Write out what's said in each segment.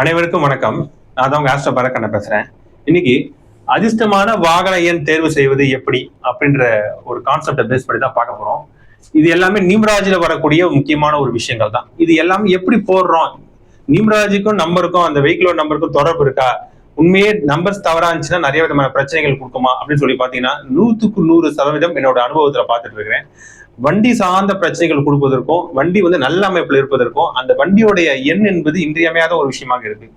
அனைவருக்கும் வணக்கம். நான் தான் உங்க ஆஸ்ட்ரோ பரக்கண்ண பேசுறேன். இன்னைக்கு அதிர்ஷ்டமான வாகன எண் தேர்வு செய்வது எப்படி அப்படின்ற ஒரு கான்செப்டை பேஸ் பண்ணி தான் பார்க்க போறோம். இது எல்லாமே நியூமராஜில வரக்கூடிய முக்கியமான ஒரு விஷயங்கள் தான். இது எல்லாமே எப்படி போடுறோம்? நிம்ராஜுக்கும் நம்பருக்கும் அந்த வெஹிக்கிளோட நம்பருக்கும் தொடர்பு இருக்கா? உண்மையே நம்பர்ஸ் தவறா இருந்துச்சுன்னா நிறைய விதமான பிரச்சனைகள் கொடுக்குமா அப்படின்னு சொல்லி பாத்தீங்கன்னா நூத்துக்கு நூறு சதவீதம் என்னோட அனுபவத்துல பாத்துட்டு இருக்கிறேன். வண்டி சார்ந்த பிரச்சனைகள் கொடுப்பதற்கும் வண்டி வந்து நல்ல அமைப்பில் இருப்பதற்கும் அந்த வண்டியோடைய எண் என்பது இன்றியமையாத ஒரு விஷயமாக இருக்கு.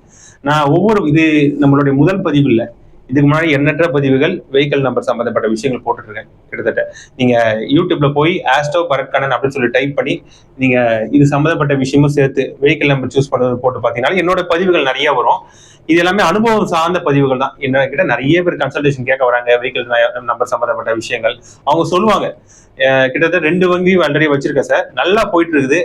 நான் ஒவ்வொரு இது நம்மளுடைய முதல் பதிவு இல்லை. இதுக்கு முன்னாடி எண்ணற்ற பதிவுகள் வெஹிக்கல் நம்பர் சம்பந்தப்பட்ட விஷயங்கள் போட்டுட்ருக்கேன் கிட்டத்தட்ட. நீங்கள் யூடியூப்பில் போய் ஆஸ்டோ பரட்கணன் அப்படின்னு சொல்லி டைப் பண்ணி நீங்கள் இது சம்மந்தப்பட்ட விஷயமும் சேர்த்து வெஹிக்கல் நம்பர் சூஸ் பண்ணுறது போட்டு பார்த்தீங்கன்னா என்னோட பதிவுகள் நிறைய வரும். இது எல்லாமே அனுபவம் சார்ந்த பதிவுகள் தான். என்ன கிட்ட நிறைய பேர் கன்சல்டேஷன் கேட்க வராங்க வெஹிக்கல் நம்பர் சம்மந்தப்பட்ட விஷயங்கள். அவங்க சொல்லுவாங்க கிட்டத்தட்ட ரெண்டு வங்கியும் ஆல்ரெடி வச்சிருக்கேன் சார் நல்லா போயிட்டு இருக்குது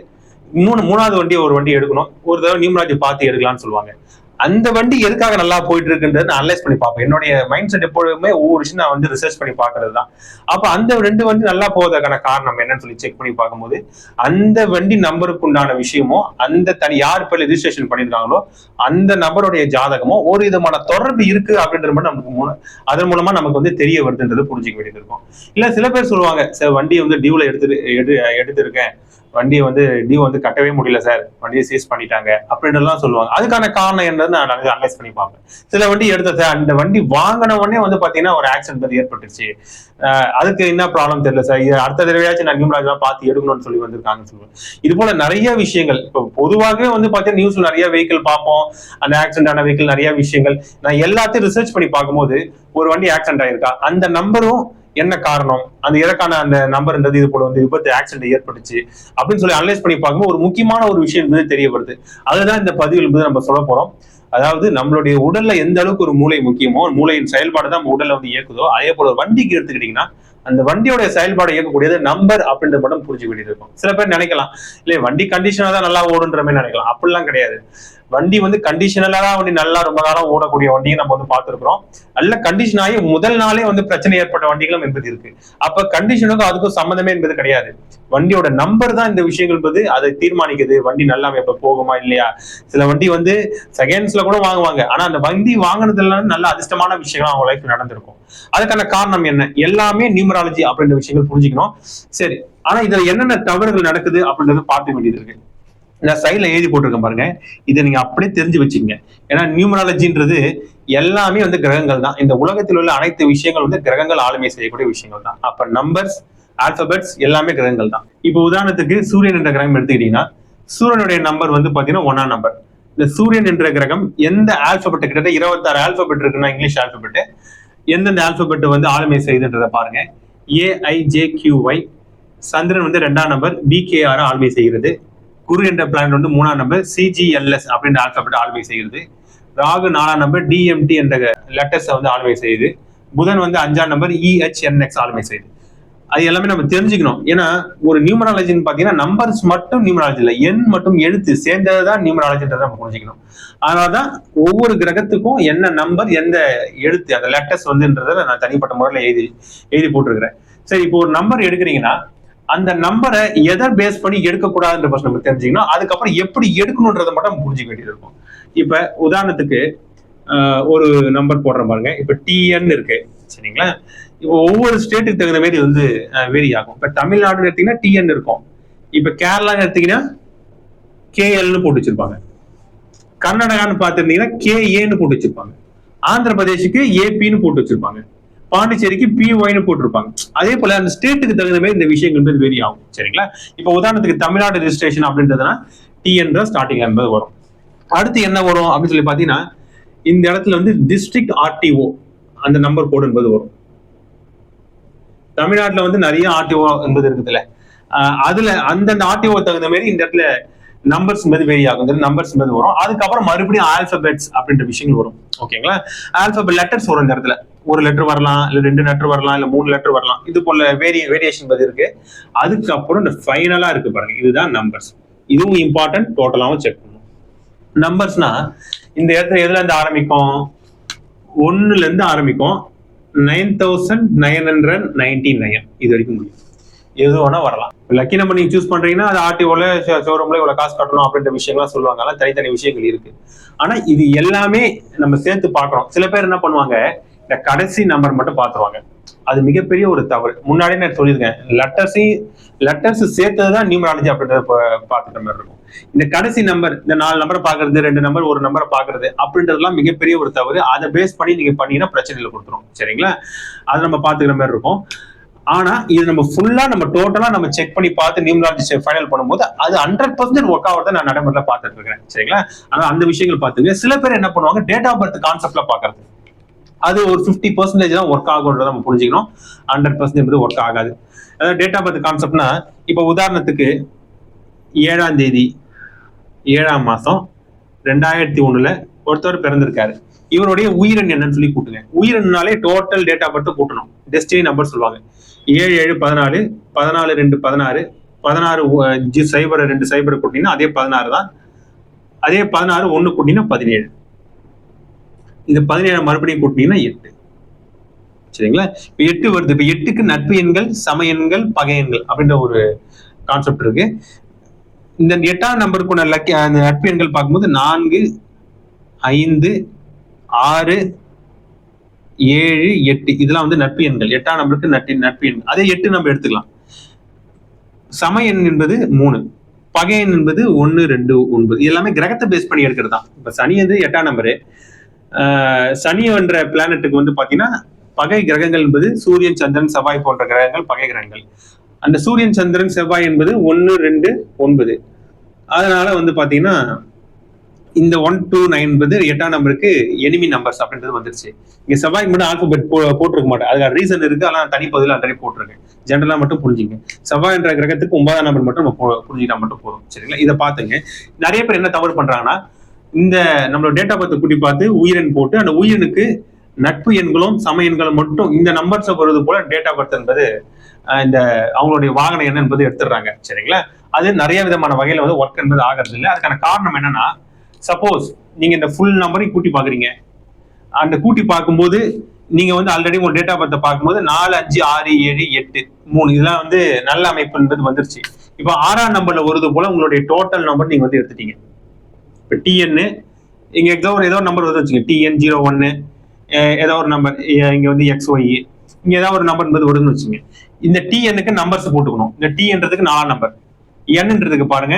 மூணு மூணாவது வண்டி ஒரு வண்டி எடுக்கணும். ஒரு தடவை நியூமராஜி பார்த்து எடுக்கலாம்னு சொல்லுவாங்க. அந்த வண்டி எதுக்காக நல்லா போயிட்டு இருக்குன்றது நான் அனலைஸ் பண்ணி பார்ப்பேன். என்னுடைய மைண்ட் செட் எப்பொழுதுமே ஒவ்வொரு விஷயம் நான் வந்து ரிசர்ச் பண்ணி பார்க்கறது தான் அப்போ அந்த ரெண்டு வண்டி நல்லா போவதற்கான காரணம் என்னன்னு சொல்லி செக் பண்ணி பார்க்கும்போது அந்த வண்டி நம்பருக்கு உண்டான விஷயமோ அந்த தனி யார் பேர் ரிஜிஸ்ட்ரேஷன் பண்ணியிருக்காங்களோ அந்த நபருடைய ஜாதகமோ ஒரு விதமான தொடர்பு இருக்கு அப்படின்றது மட்டும் நமக்கு மூணு அதன் மூலமா நமக்கு வந்து தெரிய வருதுன்றது புரிஞ்சுக்க வேண்டியது இருக்கும். இல்ல சில பேர் சொல்லுவாங்க சார் வண்டியை வந்து டியூல எடுத்து எடு எடுத்திருக்கேன். வண்டியை வந்து டியூ வந்து கட்டவே முடியல சார் வண்டியை சீஸ் பண்ணிட்டாங்க அப்படின்றலாம் சொல்லுவாங்க. அதுக்கான காரணம் என்னன்னு நான் அனலைஸ் பண்ணி பார்ப்பேன். சில வண்டி எடுத்த சார் அந்த வண்டி வாங்கின உடனே வந்து பார்த்தீங்கன்னா ஒரு ஆக்சிடென்ட் வந்து ஏற்பட்டுருச்சு. அதுக்கு என்ன ப்ராப்ளம் தெரியல சார் இது அடுத்த தடவையாச்சும் நான் நியூமராஜ்லாம் பார்த்து எடுக்கணும்னு சொல்லி வந்திருக்காங்கன்னு சொல்லுவேன். இது போல நிறைய விஷயங்கள். இப்போ பொதுவாகவே வந்து பார்த்தீங்கன்னா நியூஸ்ல நிறைய வெஹிக்கிள் பார்ப்போம். அந்த ஆக்சிடென்ட் ஆன வெஹிக்கிள் நிறைய விஷயங்கள். நான் எல்லாத்தையும் ரிசர்ச் பண்ணி பார்க்கும்போது ஒரு வண்டி ஆக்சிடென்ட் ஆயிருக்கா? அந்த நம்பரும் என்ன காரணம்? அந்த இதற்கான அந்த நம்பர்ன்றது இது போல வந்து விபத்து ஆக்சிடென்ட் ஏற்பட்டுச்சு அப்படின்னு சொல்லி அனலைஸ் பண்ணி பார்க்கும்போது ஒரு முக்கியமான ஒரு விஷயம் என்பது தெரிய வருது. அதுதான் இந்த பதிவு என்பது நம்ம சொல்ல போறோம். அதாவது நம்மளுடைய உடல்ல எந்த அளவுக்கு ஒரு மூளை முக்கியமோ மூளையின் செயல்பாடு தான் நம்ம உடல்ல வந்து இயக்குதோ அதே போல ஒரு வண்டிக்கு எடுத்துக்கிட்டீங்கன்னா அந்த வண்டியோட செயல்பாடு இயக்கக்கூடியது நம்பர் அப்படின்றத மட்டும் புரிஞ்சுக்க வேண்டியது இருக்கும். சில பேர் நினைக்கலாம் இல்லையே வண்டி கண்டிஷனா தான் நல்லா ஓடுன்ற மாதிரி நினைக்கலாம். அப்படிலாம் கிடையாது. வண்டி வந்து கண்டிஷனலா வண்டி நல்லா ரொம்ப காலம் ஓடக்கூடிய வண்டியை நம்ம வந்து பார்த்திருக்கிறோம். நல்ல கண்டிஷன் ஆகி முதல் நாளே வந்து பிரச்சனை ஏற்பட்ட வண்டிகளும் என்பது இருக்கு. அப்ப கண்டிஷனுக்கும் அதுக்கும் சம்மந்தமே என்பது கிடையாது. வண்டியோட நம்பர் தான் இந்த விஷயங்கள் என்பது அதை தீர்மானிக்குது. வண்டி நல்லா எப்ப போகுமா இல்லையா? சில வண்டி வந்து செகண்ட்ஸ்ல கூட வாங்குவாங்க. ஆனா அந்த வண்டி வாங்கினதுல நல்ல அதிர்ஷ்டமான விஷயங்கள் அவங்க லைஃப் நடந்திருக்கும். அதுக்கான காரணம் என்ன? எல்லாமே நியூமராலஜி அப்படின்ற விஷயங்கள் புரிஞ்சுக்கணும். சரி. ஆனா இதுல என்னென்ன தவறுகள் நடக்குது அப்படின்றத பார்க்க வேண்டியது இருக்கு. நான் சைட்ல எழுதி போட்டிருக்கேன் பாருங்க. இதை நீங்க அப்படியே தெரிஞ்சு வச்சுக்கங்க. ஏன்னா நியூமராலஜின்றது எல்லாமே வந்து கிரகங்கள் தான். இந்த உலகத்தில் உள்ள அனைத்து விஷயங்கள் வந்து கிரகங்கள் ஆளுமை செய்யக்கூடிய விஷயங்கள் தான். அப்ப நம்பர்ஸ் ஆல்பபெட்ஸ் எல்லாமே கிரகங்கள் தான். இப்போ உதாரணத்துக்கு சூரியன் என்ற கிரகம் எடுத்துக்கிட்டீங்கன்னா சூரியனுடைய நம்பர் வந்து பாத்தீங்கன்னா ஒன்னா நம்பர் இந்த சூரியன் என்ற கிரகம் எந்த ஆல்பபெட் கிட்ட இருபத்தாறு ஆல்பபெட் இருக்குன்னா இங்கிலீஷ் ஆல்பபெட் எந்தெந்த ஆல்பபெட் வந்து ஆளுமை செய்யுதுன்றதை பாருங்க. ஏஐஜே கியூஒய் சந்திரன் வந்து ரெண்டாம் நம்பர் பிகேஆர் ஆளுமை செய்கிறது. குரு என்ற பிளானட் வந்து மூணாம் நம்பர் சிஜிஎல்எஸ் அப்படின்ற ஆல்பபெட் ஆளுமை செய்கிறது. ராகு நாலாம் நம்பர் டிஎம்டி என்ற லெட்டர்ஸை வந்து ஆளுமை செய்யுது. புதன் வந்து அஞ்சாம் நம்பர் இஹெச்என்எக்ஸ் ஆளுமை செய்யுது. அது எல்லாமே நம்ம தெரிஞ்சுக்கணும். ஏன்னா ஒரு நியூமராலஜின்னு பார்த்தீங்கன்னா நம்பர்ஸ் மட்டும் நியூமராலஜி இல்லை. எண் மட்டும் எழுத்து சேர்ந்ததுதான் நியூமராலஜின்றதை நம்ம புரிஞ்சுக்கணும். அதனாலதான் ஒவ்வொரு கிரகத்துக்கும் என்ன நம்பர் எந்த எழுத்து அந்த லெட்டர்ஸ் வந்துன்றதை நான் தனிப்பட்ட முறையில் எழுதி எழுதி போட்டிருக்கிறேன். சரி இப்போ ஒரு நம்பர் எடுக்கிறீங்கன்னா அந்த நம்பரை எதை பேஸ் பண்ணி எடுக்கக்கூடாதுன்ற ஃபர்ஸ்ட் நம்ம தெரிஞ்சுக்கணும் அதுக்கப்புறம் எப்படி எடுக்கணுன்றதை மட்டும் நம்ம புரிஞ்சுக்க வேண்டியது இருக்கும். இப்ப உதாரணத்துக்கு ஒரு நம்பர் போடுற பாருங்க. இப்ப டிஎன் இருக்கு. சரிங்களா? இப்போ ஒவ்வொரு ஸ்டேட்டுக்கு தகுந்த மாதிரி வந்து வேரி ஆகும். இப்ப தமிழ்நாடுன்னு எடுத்தீங்கன்னா டிஎன் இருக்கும். இப்ப கேரளான்னு எடுத்தீங்கன்னா கேஎல்னு போட்டு வச்சிருப்பாங்க. கர்நாடகான்னு பார்த்துருந்தீங்கன்னா கேஏன்னு போட்டு வச்சிருப்பாங்க. ஆந்திர பிரதேஷுக்கு ஏபின்னு போட்டு வச்சிருப்பாங்க. பாண்டிச்சேரிக்கு பிஒய்னு போட்டிருப்பாங்க. அதே போல அந்த ஸ்டேட்டுக்கு தகுந்த மாதிரி இந்த விஷயங்கள் வந்து வெரி ஆகும். சரிங்களா? இப்போ உதாரணத்துக்கு தமிழ்நாடு ரெஜிஸ்ட்ரேஷன் அப்படின்றதுனா டிஎன்ற ஸ்டார்டிங் என்பது வரும். அடுத்து என்ன வரும் அப்படின்னு சொல்லி பார்த்தீங்கன்னா இந்த இடத்துல வந்து டிஸ்ட்ரிக்ட் ஆர்டிஓ அந்த நம்பர் கோடு என்பது வரும். தமிழ்நாட்டுல வந்து நிறைய ஆர்டிஓ என்பது இருக்குதுல்ல. ஆஹ் அதுல அந்தந்த ஆர்டிஓ தகுந்த மாதிரி இந்த இடத்துல நம்பர்ஸ் என்பது வேரி ஆகும் நம்பர்ஸ் என்பது வரும். அதுக்கப்புறம் மறுபடியும் ஆல்பபெட்ஸ் அப்படின்ற விஷயங்கள் வரும். ஓகேங்களா ஆல்பபெட் லெட்டர்ஸ் வரும் இந்த இடத்துல. ஒரு லெட்டர் வரலாம் இல்ல ரெண்டு லெட்டர் வரலாம் இல்ல மூணு லெட்டர் வரலாம். இது போல வேரிய வேரியேஷன் பதில் இருக்கு. அதுக்கப்புறம் இந்த ஃபைனலா இருக்கு பாருங்க. இதுதான் நம்பர்ஸ் இதுவும் இம்பார்ட்டன்ட் டோட்டலாவும் செக் பண்ணணும் நம்பர்ஸ்னா இந்த இடத்துல எதுல இருந்து ஆரம்பிக்கும்? ஒன்னுல இருந்து ஆரம்பிக்கும். Nine thousand nine hundred ninety nine இது வரைக்கும் முடியும். எது வேணா வரலாம். லக்கி நம்பர் நீங்க சூஸ் பண்றீங்கன்னா அது ஆர்டிஓல ஷோரூம்ல இவ்வளவு காசு கட்டணும் அப்படின்ற விஷயங்கள்லாம் சொல்லுவாங்க அதெல்லாம் தனித்தனி விஷயங்கள் இருக்கு. ஆனா இது எல்லாமே நம்ம சேர்த்து பாக்குறோம் சில பேர் என்ன பண்ணுவாங்க இந்த கடைசி நம்பர் மட்டும் பார்த்துருவாங்க. அது மிகப்பெரிய ஒரு தவறு. முன்னாடியே நான் சொல்லியிருக்கேன் லெட்டர்ஸையும் லெட்டர்ஸ் சேர்த்தது தான் நியூமராலஜி அப்படின்றத பா- பார்த்துட்ட மாதிரி இருக்கும். இந்த கடைசி நம்பர் இந்த நாலு நம்பரை பாக்குறது ரெண்டு நம்பர் ஒரு நம்பரை பாக்குறது அப்படின்றதுலாம் மிகப்பெரிய ஒரு தவறு. அதை பேஸ் பண்ணி நீங்க பண்ணீங்கன்னா பிரச்சனையில கொடுத்துரும். சரிங்களா? அதை நம்ம பாத்துக்கிற மாதிரி இருக்கும். ஆனா இது நம்ம ஃபுல்லா நம்ம டோட்டலா நம்ம செக் பண்ணி பார்த்து நியூமராலஜி ஃபைனல் பண்ணும்போது அது ஹண்ட்ரட் பர்சன்ட் ஒர்க் ஆகிறத நான் நடைமுறையில பார்த்துட்டு இருக்கிறேன். சரிங்களா? ஆனா அந்த விஷயங்கள் பார்த்துங்க. சில பேர் என்ன பண்ணுவாங்க? டேட் ஆஃப் பர்த் கான்செப்ட்ல பாக்குறது அது ஒரு ஃபிஃப்டி பர்சன்டேஜ் தான் ஒர்க் ஆகுன்றத நம்ம புரிஞ்சுக்கணும். ஹண்ட்ரட் பர்சன்டேஜ் ஒர்க் ஆகாது. அதாவது டேட் ஆஃப் பர்த் கான்செப்ட்னா இப்போ உதாரணத்துக்கு ஏழாம் தேதி ஏழாம் மாசம் ரெண்டாயிரத்தி ஒண்ணுல ஒருத்தர் பிறந்திருக்காரு. இவருடைய உயிரன் என்னன்னு சொல்லி கூட்டுங்க. உயிரன்னாலே டோட்டல் டேட் மட்டும் கூட்டணும். டெஸ்டினி நம்பர் சொல்லுவாங்க. ஏழு ஏழு பதினாலு பதினாலு ரெண்டு பதினாறு பதினாறு அஞ்சு சைபர் ரெண்டு சைபர் கூட்டினீங்கன்னா அதே பதினாறு தான். அதே பதினாறு ஒண்ணு கூட்டினீங்கன்னா பதினேழு. இது பதினேழு மறுபடியும் கூட்டினீங்கன்னா எட்டு. சரிங்களா? இப்ப எட்டு வருது. இப்ப எட்டுக்கு நட்பு எண்கள் சம எண்கள் பகை எண்கள் அப்படின்ற ஒரு கான்செப்ட் இருக்கு. இந்த எட்டாம் நம்பருக்குள்ள லக்கி அந்த நட்பு எண்கள் பார்க்கும்போது நான்கு ஐந்து ஆறு ஏழு எட்டு. இதெல்லாம் வந்து நட்பு எண்கள். எட்டாம் நம்பருக்கு நட்பு நட்பு எண். அதே எட்டு நம்ம எடுத்துக்கலாம். சம எண் என்பது மூணு. பகை எண் என்பது ஒன்று ரெண்டு ஒன்பது. எல்லாமே கிரகத்தை பேஸ் பண்ணி எடுக்கிறது. தான் இப்போ சனி வந்து எட்டாம் நம்பரு. சனி என்ற பிளானட்டுக்கு வந்து பார்த்தீங்கன்னா பகை கிரகங்கள் என்பது சூரியன் சந்திரன் செவ்வாய் போன்ற கிரகங்கள் பகை கிரகங்கள். அந்த சூரியன் சந்திரன் செவ்வாய் என்பது ஒன்று ரெண்டு ஒன்பது. அதனால வந்து பார்த்தீங்கன்னா இந்த ஒன் டூ நைன் என்பது எட்டாம் நம்பருக்கு எனிமி நம்பர்ஸ் அப்படின்றது வந்துருச்சு. இங்க செவ்வாய்க்கு மட்டும் ஆல்பபெட் போ போட்டிருக்க மாட்டேன். அதுக்கு ரீசன் இருக்கு. ஆனால் தனிப்பதில் ஆல்ரெடி போட்டிருக்கேன். ஜென்ரலா மட்டும் புரிஞ்சுங்க. செவ்வாய் என்ற கிரகத்துக்கு ஒன்பதாம் நம்பர் மட்டும் நம்ம போ- புரிஞ்சுக்கிட்டா மட்டும் போதும். சரிங்களா? இதை பார்த்துங்க. நிறைய பேர் என்ன தவறு பண்றாங்கன்னா இந்த நம்மளோட டேட்டா பர்த் கூட்டி பார்த்து உயிரெண் போட்டு அந்த உயிரினுக்கு நட்பு எண்களும் சம எண்களும் மட்டும் இந்த நம்பர்ஸை வருவது போல டேட்டா பர்த் என்பது இந்த அவங்களுடைய வாகன எண் என்பது எடுத்துடுறாங்க. சரிங்களா? அது நிறைய விதமான வகையில வந்து ஒர்க் என்பது ஆகிறது இல்லை அதுக்கான காரணம் என்னன்னா சப்போஸ் நீங்க இந்த ஃபுல் நம்பரையும் கூட்டி பாக்குறீங்க அந்த கூட்டி பார்க்கும்போது நீங்க வந்து ஆல்ரெடி உங்க டேட்டா பர்த்தை பார்க்கும்போது நாலு அஞ்சு ஆறு ஏழு எட்டு மூணு இதெல்லாம் வந்து நல்ல அமைப்பு என்பது வந்துருச்சு. இப்போ ஆறாம் நம்பர்ல வருது போல உங்களுடைய டோட்டல் நம்பர் நீங்க வந்து எடுத்துட்டீங்க. இப்போ டிஎன்னு இங்க ஏதோ ஒரு ஏதோ ஒரு நம்பர் வந்து வச்சுங்க டிஎன் ஜீரோ ஒன்னு ஏதோ ஒரு நம்பர் இங்க வந்து எக்ஸ் ஒய் இங்க ஏதாவது ஒரு நம்பர் என்பது வருதுன்னு வச்சுங்க இந்த டிஎன்னுக்கு நம்பர்ஸ் போட்டுக்கணும். இந்த டிஎன்றதுக்கு நாலாம் நம்பர் என்னன்றதுக்கு பாருங்க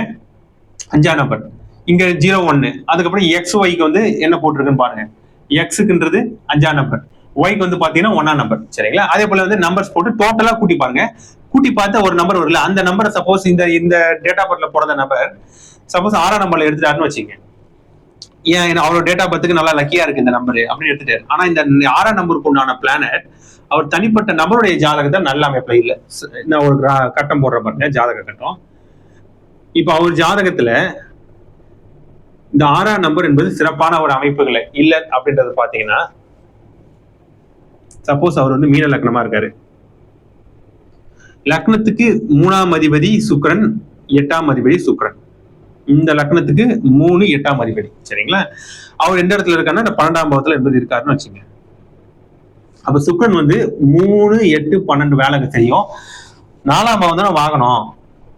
அஞ்சாம் நம்பர் இங்க ஜீரோ ஒன்னு அதுக்கப்புறம் எக்ஸ் ஒய்க்கு வந்து என்ன போட்டிருக்குன்னு பாருங்க. எக்ஸுக்குன்றது அஞ்சாம் நம்பர் ஒய்க்கு வந்து பாத்தீங்கன்னா ஒன்னாம் நம்பர் சரிங்களா? அதே போல வந்து நம்பர்ஸ் போட்டு டோட்டலா கூட்டி பாருங்க. கூட்டி பார்த்தா ஒரு நம்பர் வரல அந்த நம்பரை சப்போஸ் இந்த இந்த டேட்டா பர்த்ல பிறந்த நம்பர் சப்போஸ் ஆறாம் நம்பர்ல எடுத்துட்டாருன்னு வச்சுங்க. ஏன் அவரோட டேட்டா பர்த்துக்கு நல்லா லக்கியா இருக்கு இந்த நம்பர் அப்படின்னு எடுத்துட்டாரு. ஆனா இந்த ஆறாம் நம்பருக்கு உண்டான பிளானட் அவர் தனிப்பட்ட நபருடைய ஜாதகத்தை நல்ல அமைப்புல இல்ல. நான் ஒரு கிரா- கட்டம் போடுற பாருங்க ஜாதக கட்டம். இப்ப அவர் ஜாதகத்துல இந்த ஆறாம் நம்பர் என்பது சிறப்பான ஒரு அமைப்புகளை. இல்ல அப்படின்றது பாத்தீங்கன்னா சப்போஸ் அவர் வந்து மீன லக்னமா இருக்காரு. லக்னத்துக்கு மூணாம் அதிபதி சுக்ரன் எட்டாம் அதிபதி சுக்ரன் இந்த லக்னத்துக்கு மூணு எட்டாம் அதிபதி. சரிங்களா? அவர் எந்த இடத்துல இருக்காருன்னா இந்த பன்னெண்டாம் பாவத்துல என்பது இருக்காருன்னு வச்சுங்க. அப்ப சுக்ரன் வந்து மூணு எட்டு பன்னெண்டு வேலைக்கு செய்யும். நாலாம் பாவம் தானே வாங்கணும்.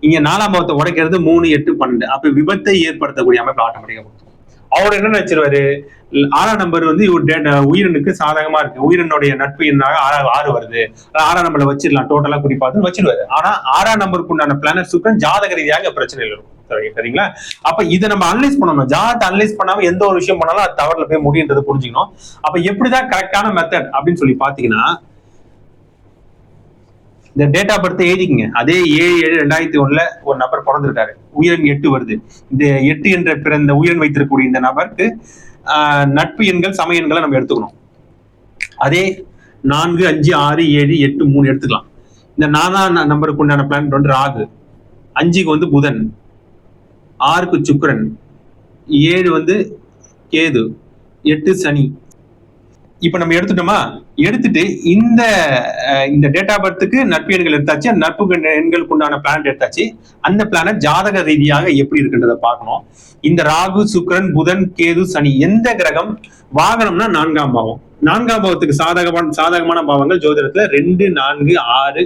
இங்க நாலாம் பாவத்தை உடைக்கிறது மூணு எட்டு பன்னெண்டு. அப்ப விபத்தை ஏற்படுத்தக்கூடிய அமைப்பு ஆட்டோமேட்டிக்கா கொடுத்துரும். அவர் என்ன நினைச்சிருவாரு ஆறாம் நம்பர் வந்து இவர் உயிரினுக்கு சாதகமா இருக்கு. உயிரினுடைய நட்பு எண்ணாக ஆறா ஆறு வருது. ஆறாம் நம்பர்ல வச்சிடலாம். டோட்டலா குறி வச்சிருவாரு. ஆனா ஆறாம் நம்பருக்கு உண்டான பிளானட் சுக்கரன் ஜாதக ரீதியாக பிரச்சனைகள் இருக்கும். சரிங்களா? அப்ப இதை நம்ம அனலைஸ் பண்ணணும். ஜாதகத்தை அனலைஸ் பண்ணாம எந்த ஒரு விஷயம் பண்ணாலும் அது தவறுல போய் முடியுன்றது புரிஞ்சுக்கணும். அப்ப எப்படிதான் கரெக்டான மெத்தட் அப்படின்னு சொல்லி பாத்தீங்கன்னா இந்த டேட் ஆஃப் பர்த் எழுதிக்கங்க. அதே ஏழு ஏழு ரெண்டாயிரத்தி ஒண்ணுல ஒரு நபர் பிறந்திருக்காரு. உயிரன் எட்டு வருது. இந்த எட்டு என்ற பிறந்த உயிரன் வைத்திருக்கக்கூடிய இந்த நபருக்கு ஆஹ், நட்பு எண்கள் சம எண்களை நம்ம எடுத்துக்கணும். அதே நான்கு அஞ்சு ஆறு ஏழு எட்டு மூணு எடுத்துக்கலாம். இந்த நானா நம்பருக்கு உண்டான பிளான் வந்து ராகு. அஞ்சுக்கு வந்து புதன். ஆறுக்கு சுக்கரன். ஏழு வந்து கேது. எட்டு சனி. இப்ப நம்ம எடுத்துட்டோமா? எடுத்துட்டு இந்த இந்த டேட் ஆஃப் பர்த்துக்கு நட்பு எண்கள் எடுத்தாச்சு. அந்த நட்பு எண்களுக்கு உண்டான பிளானட் எடுத்தாச்சு. அந்த பிளானட் ஜாதக ரீதியாக எப்படி இருக்குன்றத பார்க்கணும். இந்த ராகு சுக்கிரன் புதன் கேது சனி எந்த கிரகம்? வாகனம்னா நான்காம் பாவம். நான்காம் பாவத்துக்கு சாதகமான சாதகமான பாவங்கள் ஜோதிடத்துல ரெண்டு நான்கு ஆறு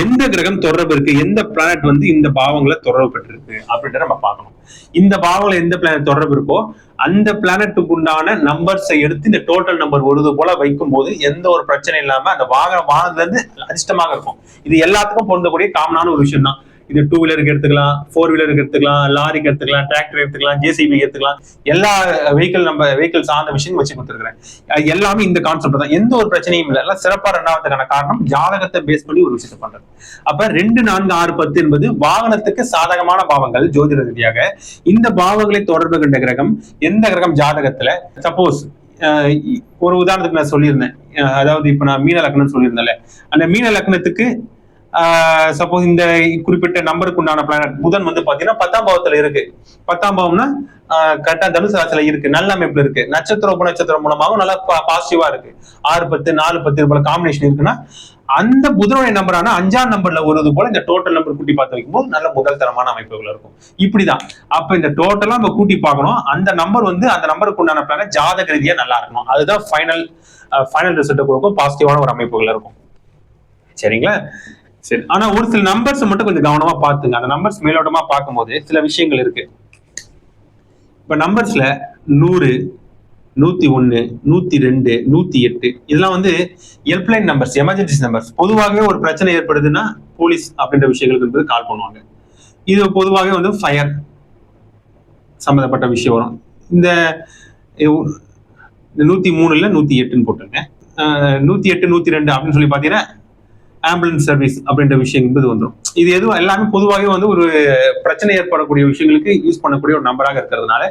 எந்த கிரகம் தொடர்பு இருக்கு? எந்த பிளானட் வந்து இந்த பாவங்களை தொடர்பு பெற்றிருக்கு? அப்படின்றத நம்ம பார்க்கணும். இந்த பாவங்களை எந்த பிளானட் தொடர்பு இருக்கோ அந்த பிளானட்டுக்கு உண்டான நம்பர்ஸை எடுத்து இந்த டோட்டல் நம்பர் வருது போல வைக்கும் போது எந்த ஒரு பிரச்சனை இல்லாம அந்த வாகனம் வாகனத்துல இருந்து அதிர்ஷ்டமாக இருக்கும். இது எல்லாத்துக்கும் பொருந்தக்கூடிய காமனான ஒரு விஷயம் தான் இது டூ வீலருக்கு எடுத்துக்கலாம் ஃபோர் வீலருக்கு எடுத்துக்கலாம் லாரிக்கு எடுத்துக்கலாம் டிராக்டர் எடுத்துக்கலாம் ஜேசிபி எடுத்துக்கலாம். எல்லா வெஹிக்கிள் நம்ம வெஹிக்கிள் சார்ந்த விஷயம் வச்சு கொடுத்துருக்கிறேன். எல்லாமே இந்த கான்செப்ட் தான். எந்த ஒரு பிரச்சனையும் இல்லை. எல்லாம் சிறப்பா ரெண்டாவதுக்கான காரணம் ஜாதகத்தை பேஸ் பண்ணி ஒரு விஷயத்தை பண்றது. அப்ப ரெண்டு நான்கு ஆறு பத்து என்பது வாகனத்துக்கு சாதகமான பாவங்கள் ஜோதிட ரீதியாக. இந்த பாவங்களை தொடர்பு கொண்ட கிரகம் எந்த கிரகம் ஜாதகத்துல? சப்போஸ் ஒரு உதாரணத்துக்கு நான் சொல்லியிருந்தேன். அதாவது இப்ப நான் மீன லக்னம் சொல்லியிருந்தேன்ல. அந்த மீன லக்னத்துக்கு சப்போஸ் இந்த குறிப்பிட்ட நம்பருக்கு உண்டான பிளானட் புதன் வந்து பாத்தீங்கன்னா பத்தாம் பாவத்துல இருக்கு. பத்தாம் பாவம்னா கரெக்டா தனுசு ராசியில இருக்கு. நல்ல அமைப்புல இருக்கு. நட்சத்திர உப நட்சத்திரம் மூலமாகவும் நல்லா பாசிட்டிவா இருக்கு. ஆறு பத்து நாலு பத்து போல காம்பினேஷன் இருக்குன்னா அந்த புதனுடைய நம்பரான அஞ்சாம் நம்பர்ல வருது போல இந்த டோட்டல் நம்பர் கூட்டி பார்த்து வைக்கும்போது நல்ல முதல் தரமான அமைப்புகள் இருக்கும். இப்படிதான். அப்ப இந்த டோட்டலா நம்ம கூட்டி பார்க்கணும். அந்த நம்பர் வந்து அந்த நம்பருக்கு உண்டான பிளான ஜாதக ரீதியா நல்லா இருக்கணும். அதுதான் ஃபைனல் ஃபைனல் ரிசல்ட் கொடுக்கும். பாசிட்டிவான ஒரு அமைப்புகள் இருக்கும். சரிங்களா? சரி. ஆனா ஒரு சில நம்பர்ஸ் மட்டும் கொஞ்சம் கவனமா பாத்துங்க அந்த நம்பர்ஸ் மேலோட்டமா பார்க்கும்போது சில விஷயங்கள் இருக்கு. இப்ப நம்பர்ஸ்ல நூறு நூத்தி ஒன்னு நூத்தி ரெண்டு நூத்தி எட்டு இதெல்லாம் வந்து ஹெல்ப்லைன் நம்பர்ஸ் எமர்ஜென்சி நம்பர்ஸ் பொதுவாகவே ஒரு பிரச்சனை ஏற்படுதுன்னா போலீஸ் அப்படின்ற விஷயங்களுக்கு வந்து கால் பண்ணுவாங்க. இது பொதுவாகவே வந்து ஃபயர் சம்மந்தப்பட்ட விஷயம் வரும். இந்த நூத்தி மூணுல நூத்தி எட்டுன்னு போட்டுருங்க நூத்தி எட்டு நூத்தி ரெண்டு அப்படின்னு சொல்லி பாத்தீங்கன்னா ஆம்புலன்ஸ் சர்வீஸ் அப்படின்ற விஷயம் என்பது வந்துடும் இது எதுவும் எல்லாமே பொதுவாகவே வந்து ஒரு பிரச்சனை ஏற்படக்கூடிய விஷயங்களுக்கு யூஸ் பண்ணக்கூடிய ஒரு நம்பராக இருக்கிறதுனால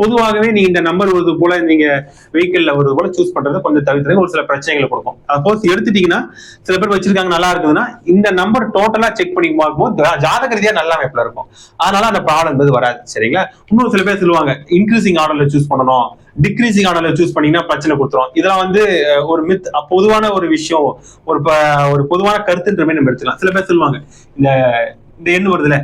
பொதுவாகவே நீங்க இந்த நம்பர் வருது போல நீங்க வெஹிக்கிள்ல வருது போல சூஸ் பண்றது கொஞ்சம் தவிர்த்து ஒரு சில பிரச்சனைகளை கொடுக்கும். சப்போஸ் எடுத்துட்டீங்கன்னா சில பேர் வச்சிருக்காங்க நல்லா இருக்குதுன்னா இந்த நம்பர் டோட்டலா செக் பண்ணி பார்க்கும்போது ஜாதக ரீதியா நல்ல அமைப்புல இருக்கும். அதனால அந்த ப்ராப்ளம் என்பது வராது. சரிங்களா? இன்னும் சில பேர் சொல்லுவாங்க இன்க்ரீசிங் ஆர்டர்ல சூஸ் பண்ணணும். டிக்ரீசிங் ஆர்டர்ல சூஸ் பண்ணீங்கன்னா பிரச்சனை கொடுத்துரும். இதெல்லாம் வந்து ஒரு மித் பொதுவான ஒரு விஷயம். ஒரு ஒரு பொதுவான கருத்துன்ற மாதிரி நம்ம எடுத்துக்கலாம். சில பேர் சொல்லுவாங்க இந்த இந்த எண் வருதுல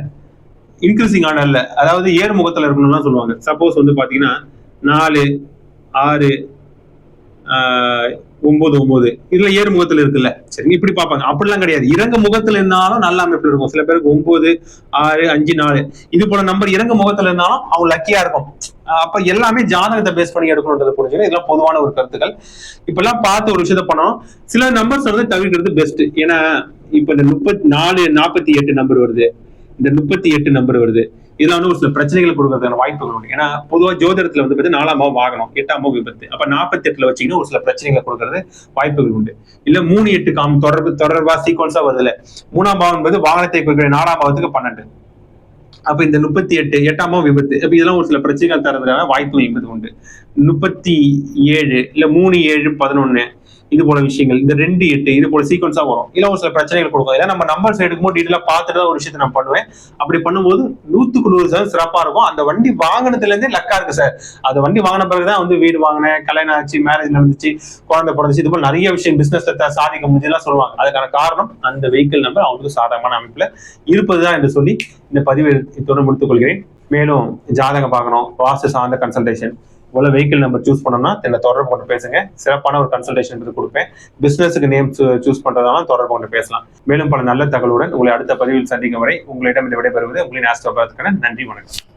இன்க்ரீசிங் ஆர்டர்ல அதாவது ஏர் முகத்துல இருக்கணும்லாம் சொல்லுவாங்க. சப்போஸ் வந்து பாத்தீங்கன்னா நாலு ஆறு ஒன்பது ஒன்பது இதுல ஏறு முகத்துல இருக்குல்ல. சரி இப்படி பார்ப்பாங்க. அப்படிலாம் கிடையாது. இறங்க முகத்துல இருந்தாலும் நல்ல அமைப்புல இருக்கும். சில பேருக்கு ஒன்பது ஆறு அஞ்சு நாலு. இது போல நம்பர் இறங்க முகத்துல இருந்தாலும் அவங்க லக்கியா இருக்கும். அப்ப எல்லாமே ஜாதகத்தை பேஸ் பண்ணி எடுக்கணும்ன்றது புரிஞ்சுக்கணும். இதெல்லாம் பொதுவான ஒரு கருத்துக்கள். இப்பெல்லாம் பார்த்து ஒரு விஷயத்த பண்ணணும். சில நம்பர்ஸ் வந்து தவிர்க்கிறது பெஸ்ட் ஏன்னா இப்ப இந்த முப்பத்தி நாலு நாற்பத்தி எட்டு நம்பர் வருது. இந்த முப்பத்தி எட்டு நம்பர் வருது. இதெல்லாம் வந்து ஒரு சில பிரச்சனைகள் கொடுக்கறதுக்கான வாய்ப்புகள் உண்டு. ஏன்னா பொதுவாக ஜோதிடத்துல வந்து பார்த்தீங்கன்னா நாலாம் பாவம் வாகனம் எட்டாம் பாவம் விபத்து. அப்ப நாற்பத்தி எட்டுல வச்சீங்கன்னா ஒரு சில பிரச்சனைகளை கொடுக்கறது வாய்ப்புகள் உண்டு. இல்ல மூணு எட்டு காம் தொடர்பு தொடர்பா சீக்வன்ஸா வருதுல மூணாம் பாவம் என்பது வாகனத்தை குறிக்கிற நாலாம் பாவத்துக்கு பன்னெண்டு. அப்ப இந்த முப்பத்தி எட்டு எட்டாம் பாவம் விபத்து அப்ப இதெல்லாம் ஒரு சில பிரச்சனைகள் தரதுக்கான வாய்ப்புகள் என்பது உண்டு. முப்பத்தி ஏழு இல்ல மூணு ஏழு பதினொன்னு இது போல விஷயங்கள் இந்த ரெண்டு எட்டு இது போல சீக்வன்ஸா வரும். இல்ல ஒரு சில பிரச்சனைகள் கொடுக்கும். ஏன்னா நம்ம நம்பர்ஸ் எடுக்கும்போது டீட்டெயிலா பார்த்துட்டு தான் ஒரு விஷயத்தை நான் பண்ணுவேன். அப்படி பண்ணும்போது நூத்துக்கு நூறு சதவீதம் சிறப்பா இருக்கும். அந்த வண்டி வாங்கினதுல இருந்தே லக்கா இருக்கு சார் அந்த வண்டி வாங்கின பிறகுதான் வந்து வீடு வாங்கினேன் கல்யாணம் ஆச்சு மேரேஜ் நடந்துச்சு குழந்தை பிறந்துச்சு. இது போல நிறைய விஷயம் பிசினஸ் சாதிக்க முடிஞ்சதுலாம் சொல்லுவாங்க. அதுக்கான காரணம் அந்த வெஹிக்கிள் நம்பர் அவங்களுக்கு சாதகமான அமைப்புல இருப்பதுதான் என்று சொல்லி இந்த பதிவை தொடர்பு முடித்துக் கொள்கிறேன். மேலும் ஜாதகம் பார்க்கணும் வாஸ்து சார்ந்த கன்சல்டேஷன் உள்ள வெஹிக்கிள் நம்பர் சூஸ் பண்ணோம்னா என்னை தொடர்பு கொண்டு பேசுங்க. சிறப்பான ஒரு கன்சல்டேஷன் எடுத்து கொடுப்பேன். பிசினஸுக்கு நேம் சூஸ் பண்ணுறதாலும் தொடர்பு கொண்டு பேசலாம். மேலும் பல நல்ல தகவலுடன் உங்களை அடுத்த பதிவில் சந்திக்கும் வரை உங்களிடம் இந்த விடைபெறுவது உங்களின் ஆஸ்ட்ரோபாத்துக்கான நன்றி வணக்கம்.